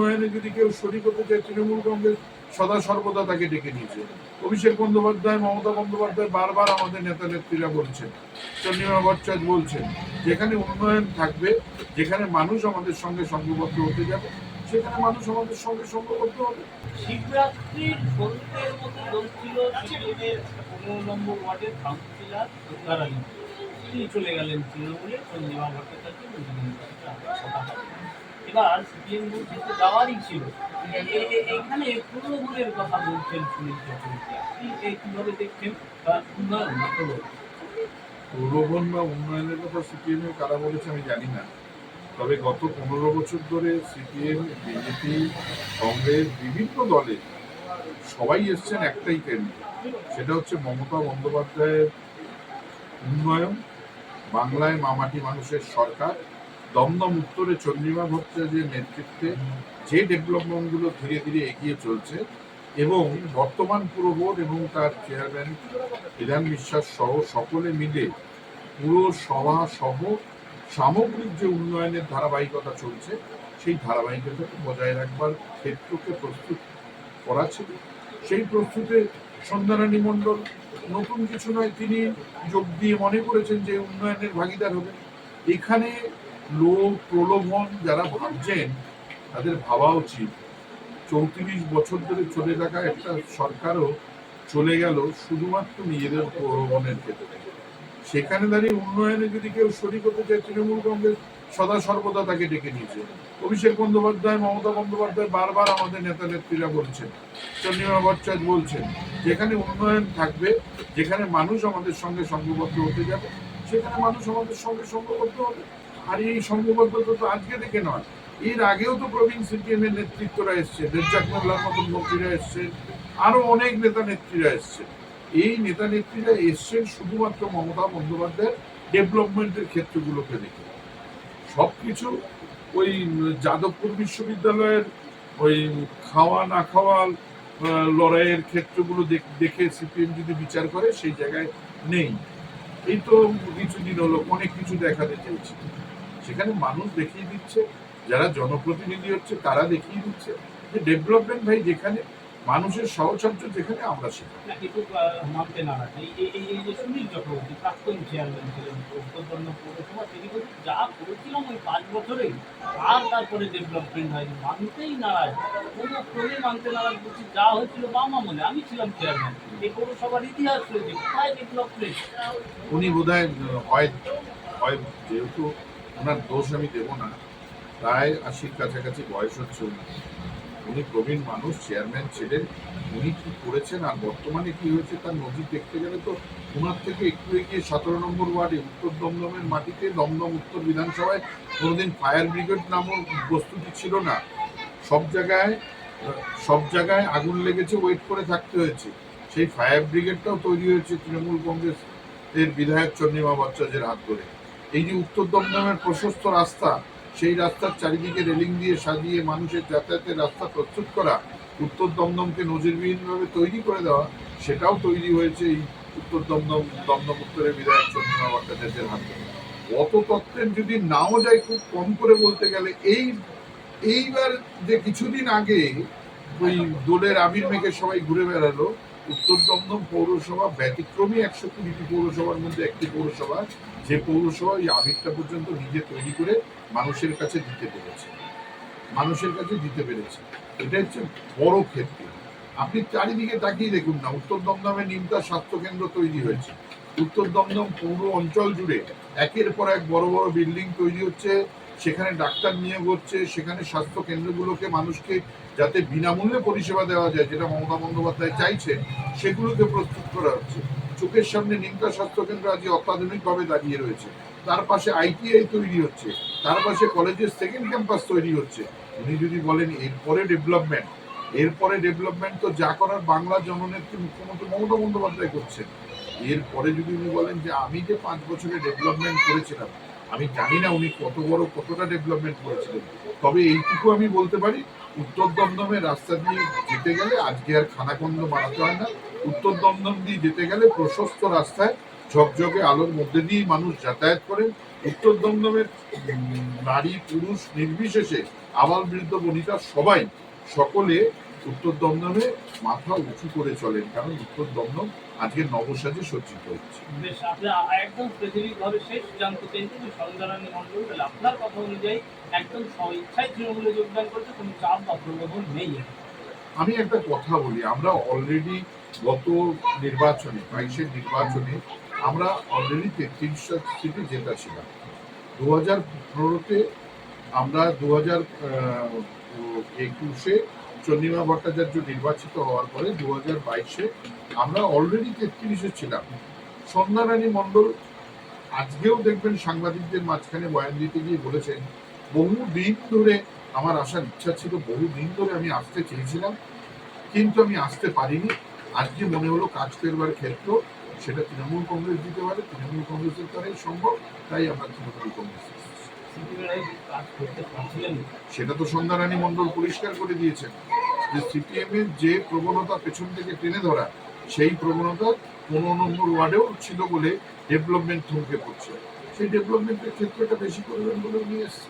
উন্নয়নে যদি কেউ শরিক হতে চায়, তৃণমূল কংগ্রেস সদা সর্বদা তাকে ডেকে নিয়েছে। অভিষেক বন্দ্যোপাধ্যায়, মমতা বন্দ্যোপাধ্যায় বারবার আমাদের নেতা নেত্রীরা বলছেন, চন্দ্রিমা ভট্টাচার্য বলছেন, যেখানে উন্নয়ন থাকবে, যেখানে মানুষ আমাদের সঙ্গে সংঘবদ্ধ হতে যাবে, সেখানে মানুষ আমাদের সঙ্গে সংঘবদ্ধ হবে। শিবরাত্রির চলে গেলেন তৃণমূলে সঞ্জীবা ভট্টাচার্য। এবার সিপিএম বলছে তো যাওয়ারই ছিল। এখানে প্রলোভনের কথা বলছেন সুনীল চক্রবর্তী। আপনি কীভাবে দেখছেন? উন্নয়ন প্রলোভন? বা উন্নয়নের কথা সিপিএম কারা বলেছে আমি জানি না। তবে গত পনেরো বছর ধরে সিপিএম, বিজেপি, কংগ্রেস বিভিন্ন দলে সবাই এসছেন একটাই কেন্দ্র। সেটা হচ্ছে মমতা বন্দ্যোপাধ্যায়ের উন্নয়ন, বাংলায় মামাটি মানুষের সরকার দমদম উত্তরে চন্দ্রিমা ভট্টাচার্যের নেতৃত্বে যে ডেভেলপমেন্টগুলো ধীরে ধীরে এগিয়ে চলছে এবং বর্তমান পুরো বোর্ড এবং তার চেয়ারম্যান বিধান বিশ্বাস সহ সকলে মিলে পুরো সভা সহ সামগ্রিক যে উন্নয়নের ধারাবাহিকতা চলছে, সেই ধারাবাহিকতাকে বজায় রাখবার ক্ষেত্রকে প্রস্তুত করা ছিল। সেই প্রস্তুতে সন্ধ্যারানী মণ্ডল নতুন কিছু নয়, তিনি যোগ দিয়ে মনে করেছেন যে উন্নয়নের ভাগিদার হবেন এখানে লোক প্রলোভন যারা ভাবছেন, তাদের ভাবা উচিত। চৌত্রিশ বছর ধরে চলে থাকা একটা সরকারও চলে গেল শুধুমাত্র নিজেদের প্রলোভনের ক্ষেত্রে। সেখানে দাঁড়িয়ে উন্নয়নে যদি কেউ শরিক হতে চায়, তৃণমূল কংগ্রেস সদা সর্বদা তাকে ডেকে নিয়েছে। অভিষেক বন্দ্যোপাধ্যায়, মমতা বন্দ্যোপাধ্যায় বারবার আমাদের নেতা নেত্রীরা বলছেন, চন্দ্রিমা ভট্টাচার্য বলছেন, যেখানে উন্নয়ন থাকবে, যেখানে মানুষ আমাদের সঙ্গে সংঘবদ্ধ হতে যাবে, সেখানে মানুষ আমাদের সঙ্গে সংঘবদ্ধ হবে। আর এই সংঘবদ্ধতা তো আজকে থেকে নয়। এর আগেও তো প্রবীণ সিপিএম এর নেতৃত্বরা এসছে রেজ্জাক মোল্লার মতন মন্ত্রীরা এসছে, আরও অনেক নেতা নেত্রীরা এসছে। এই নেতা নেত্রীরা এসছেন শুধুমাত্র মমতা বন্দ্যোপাধ্যায়ের ডেভেলপমেন্টের ক্ষেত্রগুলোকে দেখে। সবকিছু ওই যাদবপুর বিশ্ববিদ্যালয়ের ওই খাওয়া না খাওয়া লড়াইয়ের ক্ষেত্রগুলো দেখ- সিপিএম যদি বিচার করে, সেই জায়গায় নেই। এই তো কিছুদিন হলো, অনেক কিছু দেখাতে চেয়েছে সেখানে মানুষ দেখিয়ে দিচ্ছে যারা জনপ্রতিনিধি হচ্ছে তারা দেখিয়ে দিচ্ছে যে ডেভেলপমেন্ট ভাই যেখানে মানুষের সহচর্য যেখানে আমরা সেখানে। যে করেছিলাম ওই পাঁচ আর তারপরে ডেভেলপমেন্ট হয়নি। মানতেই নারাজ কোনো ক্রমে মানতে নারাজ বলছি যা হয়েছিল বাম আমলে আমি ছিলাম চেয়ারম্যান এই পৌরসভার ইতিহাস রয়েছে কোথায় ডেভেলপমেন্ট উনি বোধহয় হয় হয় যেহেতু ওনার দোষ আমি দেব না। প্রায় আশির কাছাকাছি বয়স হচ্ছে উনি। উনি প্রবীণ মানুষ, চেয়ারম্যান ছিলেন। উনি কি করেছেন আর বর্তমানে কি হয়েছে তার নজির দেখতে গেলে তো ওনার থেকে একটু এগিয়ে সতেরো নম্বর ওয়ার্ডে উত্তর দমদমের মাটিতে দমদম উত্তর বিধানসভায় কোনোদিন ফায়ার ব্রিগেড নামক প্রস্তুতি ছিল না। সব জায়গায় সব জায়গায় আগুন লেগেছে ওয়েট করে থাকতে হয়েছে। সেই ফায়ার ব্রিগেডটাও তৈরি হয়েছে তৃণমূল কংগ্রেস এর বিধায়ক চন্দ্রিমা ভট্টাচার্যের হাত ধরে। এই যে উত্তর দমদমের প্রশস্ত রাস্তা, সেই রাস্তার চারিদিকে রেলিং দিয়ে সাজিয়ে মানুষের যাতায়াতের রাস্তা প্রস্তুত করা, উত্তর দমদমকে নজিরবিহীনভাবে তৈরি করে দেওয়া, সেটাও তৈরি হয়েছে এই উত্তর দমদম দমদম উত্তরের বিধায়ক চন্দ্রিমা ভট্টাচার্যের হাত। অত তত্ত্বের যদি নাও যায় খুব কম করে বলতে গেলে, এই, এইবার যে কিছুদিন আগে ওই দোলের আবির মেঘে সবাই ঘুরে বেড়ালো উত্তর দমদম পৌরসভা ব্যতিক্রমী একশো কুড়িটি পৌরসভার মধ্যে একটি পৌরসভা, যে পৌরসভা এই আবিরটা পর্যন্ত নিজে তৈরি করে মানুষের কাছে দিতে পেরেছে। মানুষের কাছে দিতে পেরেছে। এটা হচ্ছে বড় ক্ষেত্র। আপনি চারিদিকে তাকিয়ে দেখুন না, উত্তর দমদমে নিমতা স্বাস্থ্য কেন্দ্র তৈরি হয়েছে। উত্তর দমদম পৌর অঞ্চল জুড়ে একের পর এক বড় বড় বিল্ডিং তৈরি হচ্ছে। সেখানে ডাক্তার নিয়োগ হচ্ছে, সেখানে স্বাস্থ্য কেন্দ্রগুলোকে মানুষকে যাতে বিনামূল্যে পরিষেবা দেওয়া যায়, যেটা মমতা বন্দ্যোপাধ্যায় চাইছে সেগুলোকে প্রস্তুত করা হচ্ছে। চোখের সামনে নিমতা স্বাস্থ্য কেন্দ্র আজ অত্যাধুনিকভাবে দাঁড়িয়ে রয়েছে। তার পাশে আইটিআই তৈরি হচ্ছে, তার পাশে কলেজের সেকেন্ড ক্যাম্পাস তৈরি হচ্ছে। উনি যদি বলেন, এরপরে ডেভেলপমেন্ট এরপরে ডেভেলপমেন্ট তো যা করার বাংলা জননেত্রী মুখ্যমন্ত্রী মমতা বন্দ্যোপাধ্যায় করছেন। এরপরে যদি উনি বলেন যে, আমি যে পাঁচ বছরে ডেভেলপমেন্ট করেছিলাম আমি জানি না উনি কত বড়, কতটা ডেভেলপমেন্ট করেছিলেন। তবে এইটুকু আমি বলতে পারি, উত্তর দমদমের রাস্তা দিয়ে যেতে গেলে আজকে আর খানাখন্দ বানাতে হয় না। উত্তর দমদম দিয়ে যেতে গেলে প্রশস্ত রাস্তায় ঝকঝকে আলোর মধ্যে দিয়েই মানুষ যাতায়াত করেন উত্তর দমদমের নারী, পুরুষ নির্বিশেষে আবাল বৃদ্ধ বনিতা সবাই সকলে উত্তর দমদমে মাথা উঁচু করে চলেন কারণ উত্তর দমদম আজকে নবসাজে সজ্জিত হচ্ছে। বেশ আপনি একদম স্পেসিফিক শেষ জানতে চাইছি যে সন্ধ্যারানী মন্ডল আপনার কথা অনুযায়ী একদম স্বইচ্ছায় তৃণমূলে যোগদান করছে কোনো চাপ বা প্রলোভন নেই। আমি একটা কথা বলি আমরা অলরেডি গত নির্বাচনে বাইশের নির্বাচনে আমরা অলরেডি তেত্রিশটা সিটে জেতা ছিলাম। দু হাজার পনেরোতে আমরা দু হাজার একুশে চন্দ্রিমা ভট্টাচার্য নির্বাচিত হওয়ার পরে দু হাজার বাইশে আমরা অলরেডি তেত্রিশে ছিলাম। সন্ধ্যারানী মণ্ডল আজকেও দেখবেন সাংবাদিকদের মাঝখানে বয়ান দিতে গিয়ে বলেছেন বহু দিন ধরে আমার আসার ইচ্ছা ছিল বহু দিন ধরে আমি আসতে চেয়েছিলাম, কিন্তু আমি আসতে পারিনি। আজকে মনে হলো কাজ করবার ক্ষেত্র, সেটা তৃণমূল কংগ্রেস দিতে পারে, তৃণমূল কংগ্রেসের দ্বারাই সম্ভব, তাই আমরা তৃণমূল কংগ্রেস সেটা তো সন্ধ্যারানী মন্ডল পরিষ্কার করে দিয়েছেন যে সিপিএম এর যে প্রবণতা পেছন থেকে টেনে ধরা, সেই প্রবণতা পনেরো নম্বর ওয়ার্ডেও ছিল বলে ডেভেলপমেন্ট থমকে পড়ছে। সেই ডেভেলপমেন্টের ক্ষেত্রটা বেশি করবেন বলে নিয়ে এসছে